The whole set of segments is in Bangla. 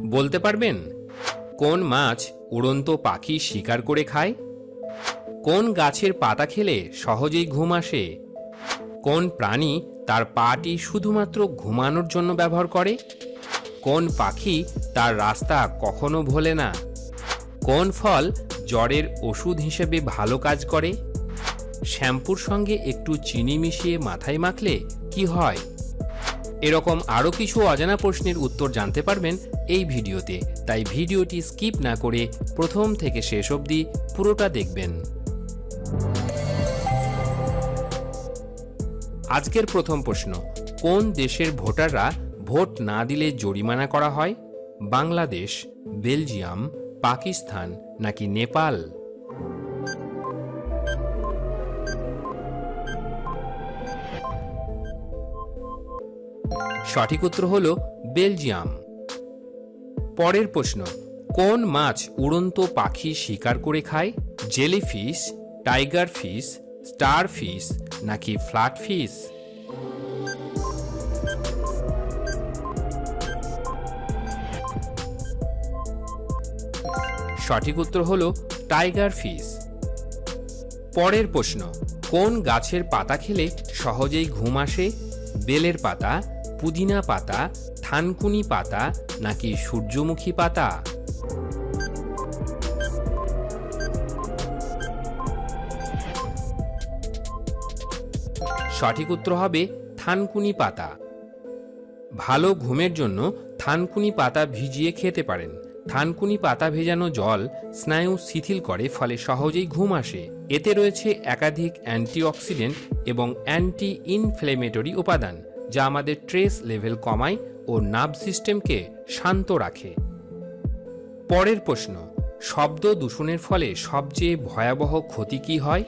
বলতে পারবেন? কোন মাছ উড়ন্ত পাখি শিকার করে খায়? কোন গাছের পাতা খেলে সহজেই ঘুম আসে? কোন প্রাণী তার পাটি শুধুমাত্র ঘুমানোর জন্য ব্যবহার করে? কোন পাখি তার রাস্তা কখনো ভোলে না? কোন ফল জ্বরের ওষুধ হিসেবে ভালো কাজ করে? শ্যাম্পুর সঙ্গে একটু চিনি মিশিয়ে মাথায় মাখলে কি হয়? এরকম আরও কিছু অজানা প্রশ্নের উত্তর জানতে পারবেন এই ভিডিওতে। তাই ভিডিওটি স্কিপ না করে প্রথম থেকে শেষ অবধি পুরোটা দেখবেন। আজকের প্রথম প্রশ্ন, কোন দেশের ভোটাররা ভোট না দিলে জরিমানা করা হয়? বাংলাদেশ, বেলজিয়াম, পাকিস্তান নাকি নেপাল? সঠিক উত্তর হল বেলজিয়াম। পরের প্রশ্ন, কোন মাছ উড়ন্ত পাখি শিকার করে খায়? Jellyfish, tiger fish, star fish নাকি ফ্ল্যাট ফিশ? সঠিক উত্তর হল টাইগার ফিশ। পরের প্রশ্ন, কোন গাছের পাতা খেলে সহজেই ঘুম আসে? বেলের পাতা, পুদিনা পাতা, থানকুনি পাতা নাকি সূর্যমুখী পাতা? সঠিক উত্তর হবে থানকুনি পাতা। ভালো ঘুমের জন্য থানকুনি পাতা ভিজিয়ে খেতে পারেন। থানকুনি পাতা ভেজানো জল স্নায়ু শিথিল করে, ফলে সহজেই ঘুম আসে। এতে রয়েছে একাধিক অ্যান্টিঅক্সিডেন্ট এবং অ্যান্টি ইনফ্লেমেটরি উপাদান, যা আমাদের ট্রেস লেভেল কমায় ও নার্ভ সিস্টেমকে শান্ত রাখে। পরের প্রশ্ন, শব্দ দূষণের ফলে সবচেয়ে ভয়াবহ ক্ষতি কী হয়?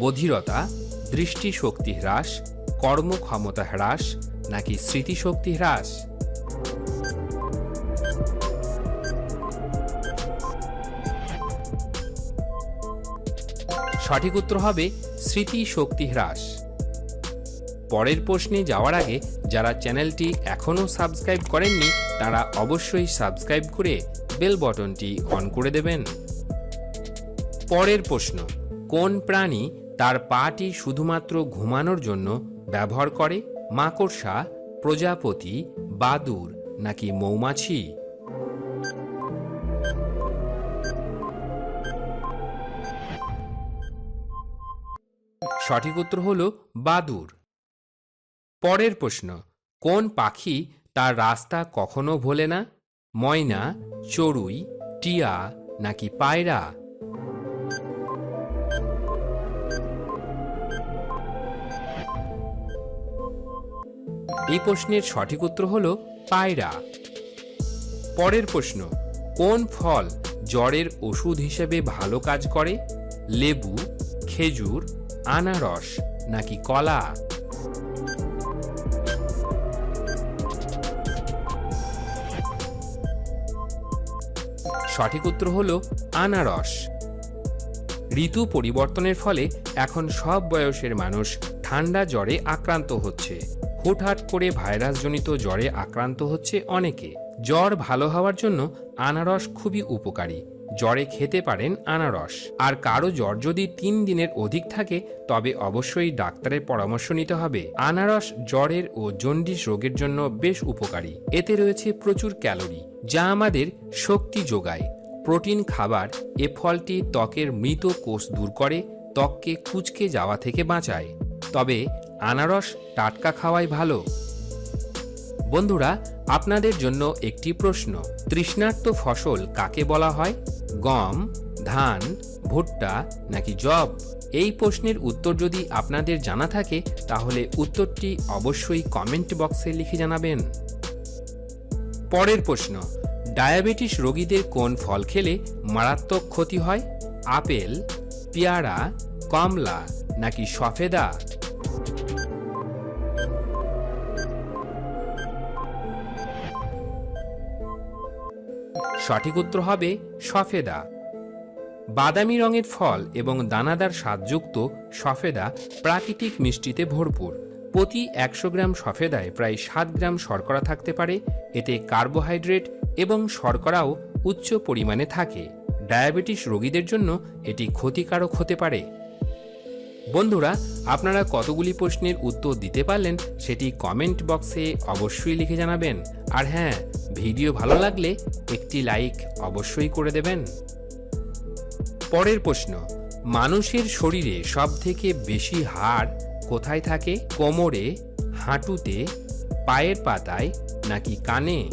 বধিরতা, দৃষ্টিশক্তি হ্রাস, কর্মক্ষমতা হ্রাস নাকি স্মৃতিশক্তি হ্রাস? সঠিক উত্তর হবে স্মৃতি শক্তি হ্রাস। পরের প্রশ্নে যাওয়ার আগে যারা চ্যানেলটি এখনও সাবস্ক্রাইব করেননি, তারা অবশ্যই সাবস্ক্রাইব করে বেল বটনটি অন করে দেবেন। পরের প্রশ্ন, কোন প্রাণী তার পাটি শুধুমাত্র ঘুমানোর জন্য ব্যবহার করে? মাকড়সা, প্রজাপতি, বাদুর নাকি মৌমাছি? সঠিক উত্তর হল বাদুর। পরের প্রশ্ন, কোন পাখি তার রাস্তা কখনো ভোলে না? ময়না, চড়ুই, টিয়া নাকি পায়রা? এই প্রশ্নের সঠিক উত্তর হল পায়রা। পরের প্রশ্ন, কোন ফল জ্বরের ওষুধ হিসেবে ভালো কাজ করে? লেবু, খেজুর আনারস নাকি কলা? সঠিক উত্তর হল আনারস। ঋতু পরিবর্তনের ফলে এখন সব বয়সের মানুষ ঠান্ডা জ্বরে আক্রান্ত হচ্ছে। হুটহাট করে ভাইরাসজনিত জ্বরে আক্রান্ত হচ্ছে অনেকে। জ্বর ভালো হওয়ার জন্য আনারস খুবই উপকারী। জ্বরে খেতে পারেন আনারস। আর কারও জ্বর যদি তিন দিনের অধিক থাকে, তবে অবশ্যই ডাক্তারের পরামর্শ নিতে হবে। আনারস জ্বরের ও জন্ডিস রোগের জন্য বেশ উপকারী। এতে রয়েছে প্রচুর ক্যালোরি, যা আমাদের শক্তি যোগায়। প্রোটিন খাবার এ ফলটি ত্বকের মৃত কোষ দূর করে, ত্বককে কুচকে যাওয়া থেকে বাঁচায়। তবে আনারস টাটকা খাওয়াই ভালো। বন্ধুরা, আপনাদের জন্য একটি প্রশ্ন, তৃষ্ণার্ত ফসল কাকে বলা হয়? গম, ধান, ভুট্টা নাকি জব এই প্রশ্নের উত্তর যদি আপনাদের জানা থাকে, তাহলে উত্তরটি অবশ্যই কমেন্ট বক্সে লিখে জানাবেন। পরের প্রশ্ন, ডায়াবেটিস রোগীদের কোন ফল খেলে মারাত্মক ক্ষতি হয়? আপেল, পেয়ারা, কমলা নাকি সফেদা? সঠিক উত্তর হবে সফেদা। বাদামি রঙের ফল এবং দানাদার স্বাদযুক্ত সফেদা প্রাকৃতিক মিষ্টিতে ভরপুর। প্রতি একশো গ্রাম সফেদায় প্রায় সাত গ্রাম শর্করা থাকতে পারে। এতে কার্বোহাইড্রেট এবং শর্করাও উচ্চ পরিমাণে থাকে। ডায়াবেটিস রোগীদের জন্য এটি ক্ষতিকারক হতে পারে। বন্ধুরা, আপনারা কতগুলি প্রশ্নের উত্তর দিতে পারলেন সেটি কমেন্ট বক্সে অবশ্যই লিখে জানাবেন। আর হ্যাঁ ভিডিও ভালো লাগলে একটি লাইক অবশ্যই করে দেবেন। পরের প্রশ্ন, মানুষের শরীরে সবথেকে বেশি হাড় কোথায় থাকে? কোমরে, হাঁটুতে, পায়ের পাতায় নাকি কানে?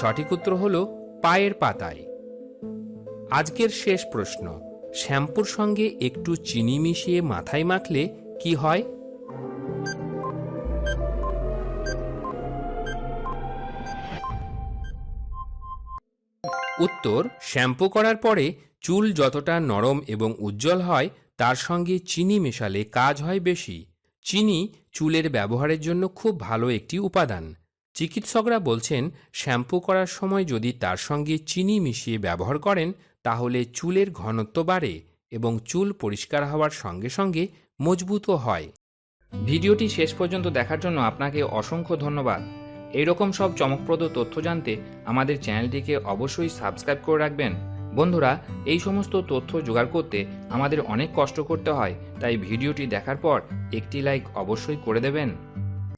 সঠিক উত্তর হল পায়ের পাতায়। আজকের শেষ প্রশ্ন, শ্যাম্পুর সঙ্গে একটু চিনি মিশিয়ে মাথায় মাখলে কি হয়? উত্তর, শ্যাম্পু করার পরে চুল যতটা নরম এবং উজ্জ্বল হয়, তার সঙ্গে চিনি মেশালে কাজ হয় বেশি। চিনি চুলের ব্যবহারের জন্য খুব ভালো একটি উপাদান। চিকিৎসকরা বলছেন, শ্যাম্পু করার সময় যদি তার সঙ্গে চিনি মিশিয়ে ব্যবহার করেন, তাহলে চুলের ঘনত্ব বাড়ে এবং চুল পরিষ্কার হওয়ার সঙ্গে সঙ্গে মজবুতও হয়। ভিডিওটি শেষ পর্যন্ত দেখার জন্য আপনাকে অসংখ্য ধন্যবাদ। এইরকম সব চমকপ্রদ তথ্য জানতে আমাদের চ্যানেলটিকে অবশ্যই সাবস্ক্রাইব করে রাখবেন। বন্ধুরা, এই সমস্ত তথ্য জোগাড় করতে আমাদের অনেক কষ্ট করতে হয়, তাই ভিডিওটি দেখার পর একটি লাইক অবশ্যই করে দেবেন।